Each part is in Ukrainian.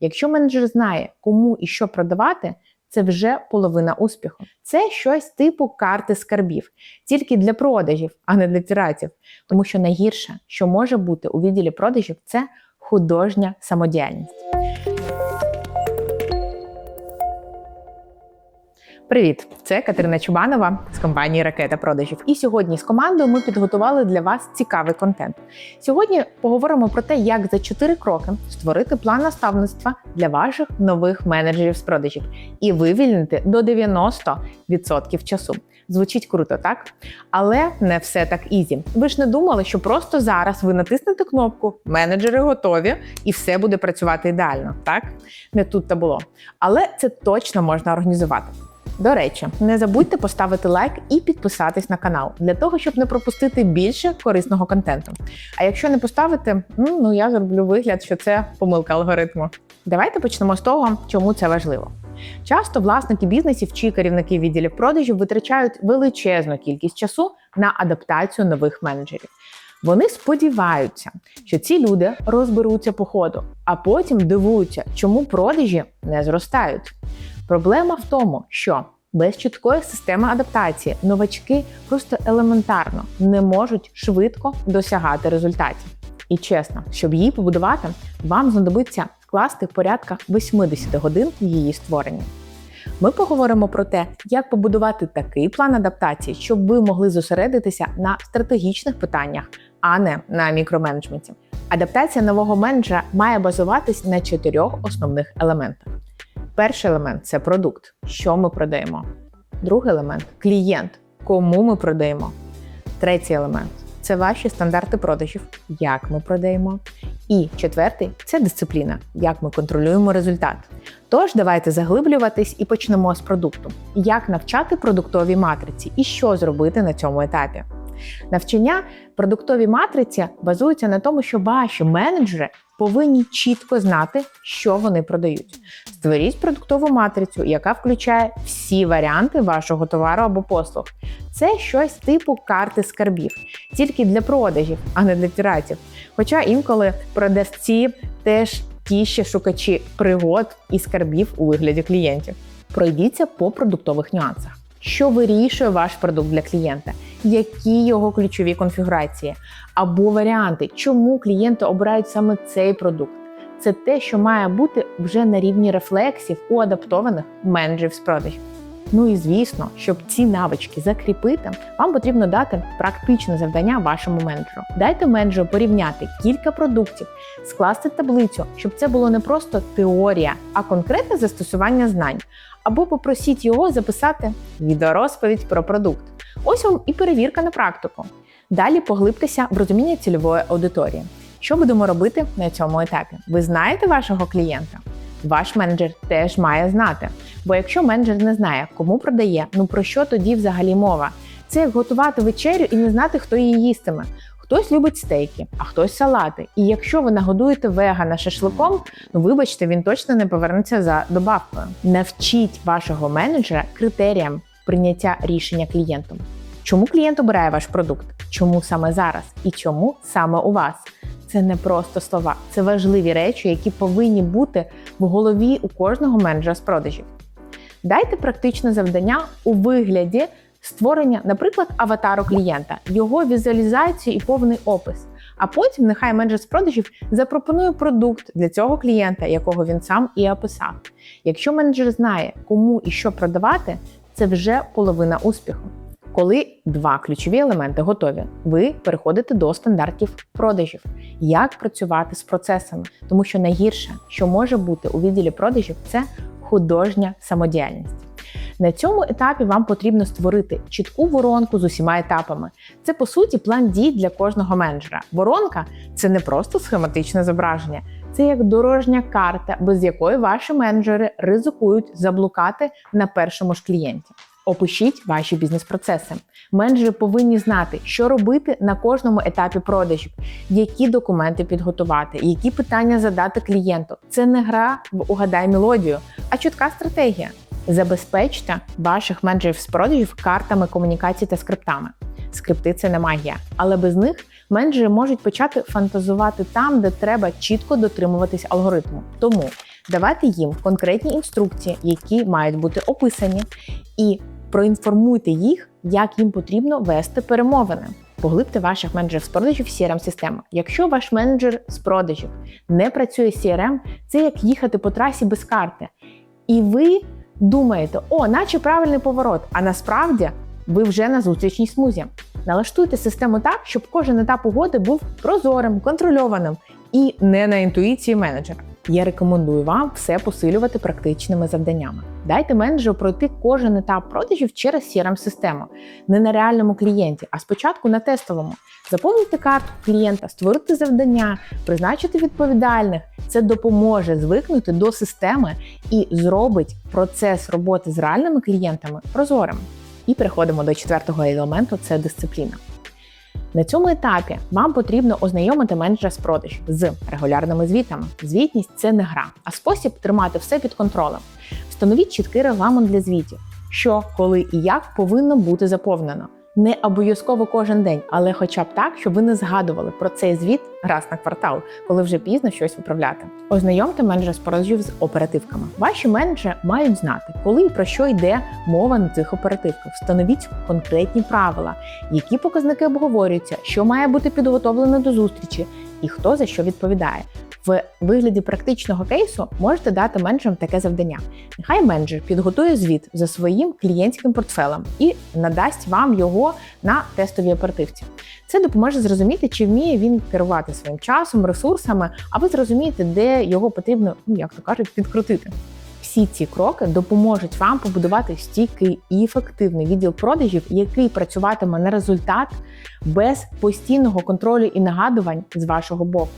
Якщо менеджер знає, кому і що продавати, це вже половина успіху. Це щось типу карти скарбів, тільки для продажів, а не для піратів. Тому що найгірше, що може бути у відділі продажів, це художня самодіяльність. Привіт, це Катерина Чубанова з компанії Ракета продажів. І сьогодні з командою ми підготували для вас цікавий контент. Сьогодні поговоримо про те, як за 4 кроки створити план наставництва для ваших нових менеджерів з продажів і вивільнити до 90% часу. Звучить круто, так? Але не все так ізі. Ви ж не думали, що просто зараз ви натиснете кнопку Менеджери готові і все буде працювати ідеально, так? Не тут та було. Але це точно можна організувати. До речі, не забудьте поставити лайк і підписатись на канал для того, щоб не пропустити більше корисного контенту. А якщо не поставите, ну я зроблю вигляд, що це помилка алгоритму. Давайте почнемо з того, чому це важливо. Часто власники бізнесів чи керівники відділів продажів витрачають величезну кількість часу на адаптацію нових менеджерів. Вони сподіваються, що ці люди розберуться по ходу, а потім дивуються, чому продажі не зростають. Проблема в тому, що без чіткої системи адаптації новачки просто елементарно не можуть швидко досягати результатів. І чесно, щоб її побудувати, вам знадобиться вкласти в порядка 80 годин її створення. Ми поговоримо про те, як побудувати такий план адаптації, щоб ви могли зосередитися на стратегічних питаннях, а не на мікроменеджменті. Адаптація нового менеджера має базуватись на чотирьох основних елементах. Перший елемент це продукт, що ми продаємо. Другий елемент клієнт, кому ми продаємо. Третій елемент це ваші стандарти продажів, як ми продаємо. І четвертий це дисципліна, як ми контролюємо результат. Тож давайте заглиблюватись і почнемо з продукту. Як навчати продуктовій матриці і що зробити на цьому етапі. Навчання продуктовій матриці базується на тому, що ваші менеджери повинні чітко знати, що вони продають. Створіть продуктову матрицю, яка включає всі варіанти вашого товару або послуг. Це щось типу карти скарбів, тільки для продажів, а не для піратів. Хоча інколи продавці теж ті ще шукачі пригод і скарбів у вигляді клієнтів. Пройдіться по продуктових нюансах. Що вирішує ваш продукт для клієнта? Які його ключові конфігурації або варіанти, чому клієнти обирають саме цей продукт? Це те, що має бути вже на рівні рефлексів у адаптованих менеджерів з продажів. Ну і звісно, щоб ці навички закріпити, вам потрібно дати практичне завдання вашому менеджеру. Дайте менеджеру порівняти кілька продуктів, скласти таблицю, щоб це було не просто теорія, а конкретне застосування знань. Або попросіть його записати відеорозповідь про продукт. Ось вам і перевірка на практику. Далі поглибтеся в розуміння цільової аудиторії. Що будемо робити на цьому етапі? Ви знаєте вашого клієнта? Ваш менеджер теж має знати. Бо якщо менеджер не знає, кому продає, ну про що тоді взагалі мова? Це як готувати вечерю і не знати, хто її їстиме. Хтось любить стейки, а хтось салати. І якщо ви нагодуєте вегана шашликом, ну вибачте, він точно не повернеться за добавкою. Навчіть вашого менеджера критеріям прийняття рішення клієнтом. Чому клієнт обирає ваш продукт? Чому саме зараз? І чому саме у вас? Це не просто слова, це важливі речі, які повинні бути в голові у кожного менеджера з продажів. Дайте практичне завдання у вигляді створення, наприклад, аватару клієнта, його візуалізацію і повний опис. А потім нехай менеджер з продажів запропонує продукт для цього клієнта, якого він сам і описав. Якщо менеджер знає, кому і що продавати, це вже половина успіху. Коли два ключові елементи готові, ви переходите до стандартів продажів, як працювати з процесами, тому що найгірше, що може бути у відділі продажів, це художня самодіяльність. На цьому етапі вам потрібно створити чітку воронку з усіма етапами. Це по суті план дій для кожного менеджера. Воронка це не просто схематичне зображення, це як дорожня карта, без якої ваші менеджери ризикують заблукати на першому ж клієнті. Опишіть ваші бізнес-процеси. Менеджери повинні знати, що робити на кожному етапі продажів, які документи підготувати, які питання задати клієнту. Це не гра в угадай мелодію, а чітка стратегія. Забезпечте ваших менеджерів з продажів картами комунікації та скриптами. Скрипти це не магія, але без них менеджери можуть почати фантазувати там, де треба чітко дотримуватись алгоритму. Тому давати їм конкретні інструкції, які мають бути описані, і проінформуйте їх, як їм потрібно вести перемовини. Поглибте ваших менеджерів з продажів в crm систему Якщо ваш менеджер з продажів не працює з CRM, це як їхати по трасі без карти. І ви думаєте, о, наче правильний поворот, а насправді ви вже на зустрічній смузі. Налаштуйте систему так, щоб кожен етап угоди був прозорим, контрольованим і не на інтуїції менеджера. Я рекомендую вам все посилювати практичними завданнями. Дайте менеджеру пройти кожен етап продажів через crm систему не на реальному клієнті, а спочатку на тестовому. Заповнити картку клієнта, створити завдання, призначити відповідальних. Це допоможе звикнути до системи і зробить процес роботи з реальними клієнтами прозорим. І переходимо до четвертого елементу це дисципліна. На цьому етапі вам потрібно ознайомити менеджера з продаж з регулярними звітами. Звітність це не гра, а спосіб тримати все під контролем. Встановіть чіткий регламент для звітів, що, коли і як повинно бути заповнено. Не обов'язково кожен день, але хоча б так, щоб ви не згадували про цей звіт раз на квартал, коли вже пізно щось виправляти. Ознайомте менеджера з продажів з оперативками. Ваші менеджери мають знати, коли і про що йде мова на цих оперативках. Встановіть конкретні правила, які показники обговорюються, що має бути підготовлено до зустрічі, і хто за що відповідає. В вигляді практичного кейсу можете дати менеджерам таке завдання. Нехай менеджер підготує звіт за своїм клієнтським портфелем і надасть вам його на тестовій оперативці. Це допоможе зрозуміти, чи вміє він керувати своїм часом, ресурсами, а ви зрозумієте, де його потрібно, ну як то кажуть, підкрутити. Всі ці кроки допоможуть вам побудувати стійкий і ефективний відділ продажів, який працюватиме на результат без постійного контролю і нагадувань з вашого боку.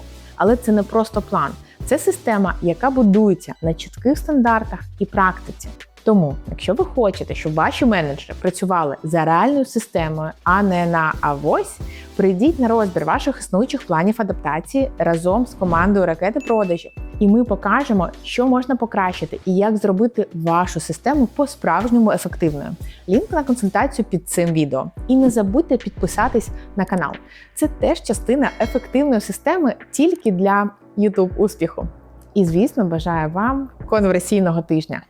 Але це не просто план, це система, яка будується на чітких стандартах і практиці. Тому, якщо ви хочете, щоб ваші менеджери працювали за реальною системою, а не на авось, прийдіть на розбір ваших існуючих планів адаптації разом з командою ракети продажів, і ми покажемо, що можна покращити і як зробити вашу систему по-справжньому ефективною. Лінк на консультацію під цим відео. І не забудьте підписатись на канал. Це теж частина ефективної системи тільки для YouTube успіху. І звісно, бажаю вам конверсійного тижня.